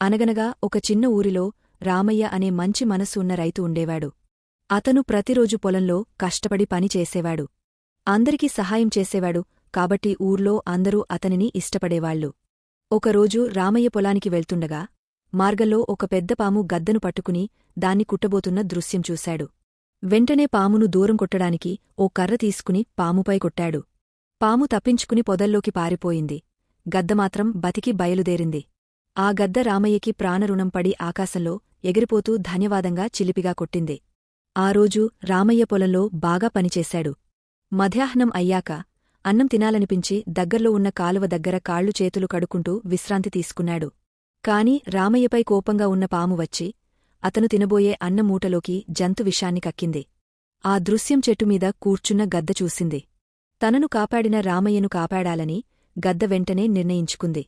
అనగనగా ఒక చిన్న ఊరిలో రామయ్య అనే మంచి మనసు ఉన్న రైతు ఉండేవాడు. అతను ప్రతిరోజు పొలంలో కష్టపడి పని చేసేవాడు. అందరికీ సహాయం చేసేవాడు కాబట్టి ఊర్లో అందరూ అతనిని ఇష్టపడేవాళ్ళు ఒకరోజు రామయ్య పొలానికి వెళ్తుండగా మార్గంలో ఒక పెద్ద పాము గద్దను పట్టుకుని దాన్ని కుట్టబోతున్న దృశ్యం చూశాడు. వెంటనే పామును దూరం కొట్టడానికి ఓ కర్ర తీసుకుని పాముపై కొట్టాడు. పాము తప్పించుకుని పొదల్లోకి పారిపోయింది. గద్దమాత్రం బతికి బయలుదేరింది. ఆ గద్ద రామయ్యకి ప్రాణరుణం పడి ఆకాశంలో ఎగిరిపోతూ ధన్యవాదంగా చిలిపిగా కొట్టింది. ఆ రోజు రామయ్య పొలంలో బాగా పనిచేశాడు. మధ్యాహ్నం అయ్యాక అన్నం తినాలనిపించి దగ్గర్లో ఉన్న కాలువ దగ్గర కాళ్ళు చేతులు కడుక్కుంటూ విశ్రాంతి తీసుకున్నాడు. కాని రామయ్యపై కోపంగా ఉన్న పాము వచ్చి అతను తినబోయే అన్నమూటలోకి జంతు విషాన్ని కక్కింది. ఆ దృశ్యం చెట్టుమీద కూర్చున్న గద్ద చూసింది. తనను కాపాడిన రామయ్యను కాపాడాలని గద్ద వెంటనే నిర్ణయించుకుంది.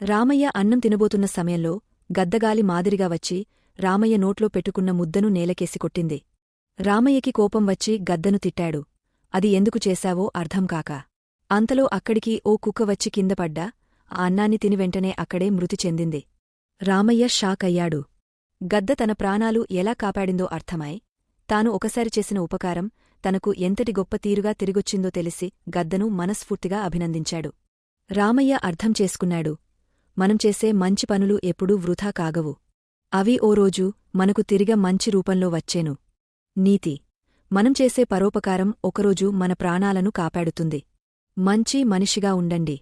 రామయ్య అన్నం తినబోతున్న సమయంలో గద్దగాలి మాదిరిగా వచ్చి రామయ్య నోట్లో పెట్టుకున్న ముద్దను నేలకేసి కొట్టింది. రామయ్యకి కోపం వచ్చి గద్దను తిట్టాడు. అది ఎందుకు చేశావో అర్థంకాక అంతలో అక్కడికి ఓ కుక్క వచ్చి కిందపడ్డా ఆ అన్నాన్ని తిని వెంటనే అక్కడే మృతి చెందింది. రామయ్య షాక్ అయ్యాడు గద్ద తన ప్రాణాలు ఎలా కాపాడిందో అర్థమై తాను ఒకసారి చేసిన ఉపకారం తనకు ఎంతటి గొప్ప తీరుగా తిరిగొచ్చిందో తెలిసి గద్దను మనస్ఫూర్తిగా అభినందించాడు. రామయ్య అర్థం చేసుకున్నాడు. మనం చేసే మంచి పనులు ఎప్పుడూ వృథా కాగవు. అవి ఓ రోజు మనకు తిరిగ మంచి రూపంలో వచ్చేను. నీతి. మనం చేసే పరోపకారం ఒకరోజు మన ప్రాణాలను కాపాడుతుంది. మంచి మనిషిగా ఉండండి.